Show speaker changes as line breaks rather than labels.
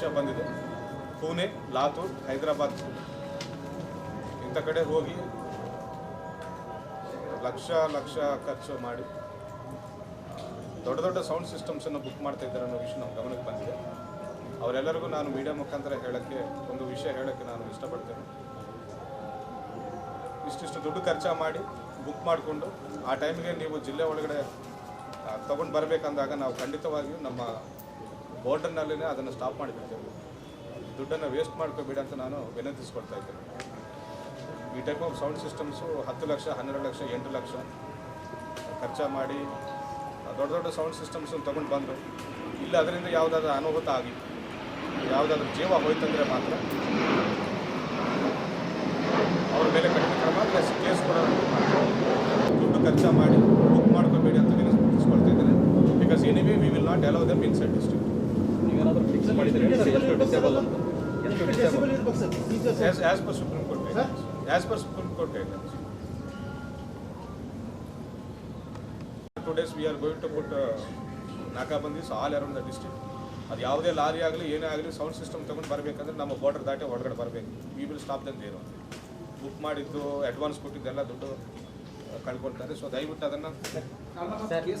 ವಿಷಯ ಬಂದಿದೆ. ಪುಣೆ, ಲಾತೂರ್, ಹೈದರಾಬಾದ್. ಇಂಥ ಕಡೆ ಹೋಗಿ ಲಕ್ಷ ಲಕ್ಷ ಖರ್ಚು ಮಾಡಿ ದೊಡ್ಡ ದೊಡ್ಡ ಸೌಂಡ್ ಸಿಸ್ಟಮ್ಸನ್ನು ಬುಕ್ ಮಾಡ್ತಾ ಇದ್ದಾರೆ ಅನ್ನೋ ವಿಷಯ ನಮ್ಮ ಗಮನಕ್ಕೆ ಬಂದಿದೆ. ಅವರೆಲ್ಲರಿಗೂ ನಾನು ಮೀಡಿಯಾ ಮುಖಾಂತರ ಹೇಳೋಕ್ಕೆ, ಒಂದು ವಿಷಯ ಹೇಳೋಕ್ಕೆ ನಾನು ಇಷ್ಟಪಡ್ತೇನೆ. ಇಷ್ಟಿಷ್ಟು ದುಡ್ಡು ಖರ್ಚು ಮಾಡಿ ಬುಕ್ ಮಾಡಿಕೊಂಡು ಆ ಟೈಮ್ಗೆ ನೀವು ಜಿಲ್ಲೆ ಒಳಗಡೆ ತಗೊಂಡು ಬರಬೇಕಂದಾಗ ನಾವು ಖಂಡಿತವಾಗಿಯೂ ನಮ್ಮ ಬೋರ್ಡರ್ನಲ್ಲೇ ಅದನ್ನು ಸ್ಟಾಪ್ ಮಾಡಿಬಿಡ್ತೇವೆ. ದುಡ್ಡನ್ನು ವೇಸ್ಟ್ ಮಾಡ್ಕೋಬೇಡಿ ಅಂತ ನಾನು ವಿನಂತಿಸ್ಕೊಡ್ತಾ ಇದ್ದೇನೆ. ಈ ಟೈಪ್ ಆಫ್ ಸೌಂಡ್ ಸಿಸ್ಟಮ್ಸು ಹತ್ತು ಲಕ್ಷ, ಹನ್ನೆರಡು ಲಕ್ಷ, ಎಂಟು ಲಕ್ಷ ಖರ್ಚು ಮಾಡಿ ದೊಡ್ಡ ದೊಡ್ಡ ಸೌಂಡ್ ಸಿಸ್ಟಮ್ಸನ್ನು ತೊಗೊಂಡು ಬಂದರು. ಇಲ್ಲ, ಅದರಿಂದ ಯಾವುದಾದ್ರೂ ಅನಾಹುತ ಆಗಿ, ಯಾವುದಾದ್ರೂ ಜೀವ ಹೋಯ್ತಂದರೆ ಮಾತ್ರ ಅವ್ರ ಮೇಲೆ ಕಡಿಮೆ ಕ್ರಮ ಕೇಸ್ ದುಡ್ಡು ಖರ್ಚು ಮಾಡಿ ಬುಕ್ ಮಾಡ್ಕೋಬೇಡಿ ಅಂತ ವಿನಂತಿಸ್ಕೊಳ್ತಾ ಇದ್ದೇನೆ. Because anyway we will not allow them inside district Supreme Court guidelines. As per Supreme Court guidelines. Two to we are going to put uh, ನಾಕಾಬಂದೀಸ್ ಆಲ್ ಅರೌಂಡ್ ದ ಡಿಸ್ಟ್ರಿಕ್ಟ್ ಅದು ಯಾವುದೇ ಲಾರಿ ಆಗಲಿ ಏನೇ ಆಗಲಿ ಸೌಂಡ್ ಸಿಸ್ಟಮ್ ತೊಗೊಂಡು ಬರಬೇಕಂದ್ರೆ ನಮ್ಮ border ದಾಟಿ ಹೊರಗಡೆ ಬರಬೇಕು. We will stop them there book ಮಾಡಿದ್ದು ಅಡ್ವಾನ್ಸ್ ಕೊಟ್ಟಿದ್ದೆಲ್ಲ ದುಡ್ಡು ಕಳ್ಕೊಳ್ತಾರೆ. ಸೊ ದಯವಿಟ್ಟು ಅದನ್ನು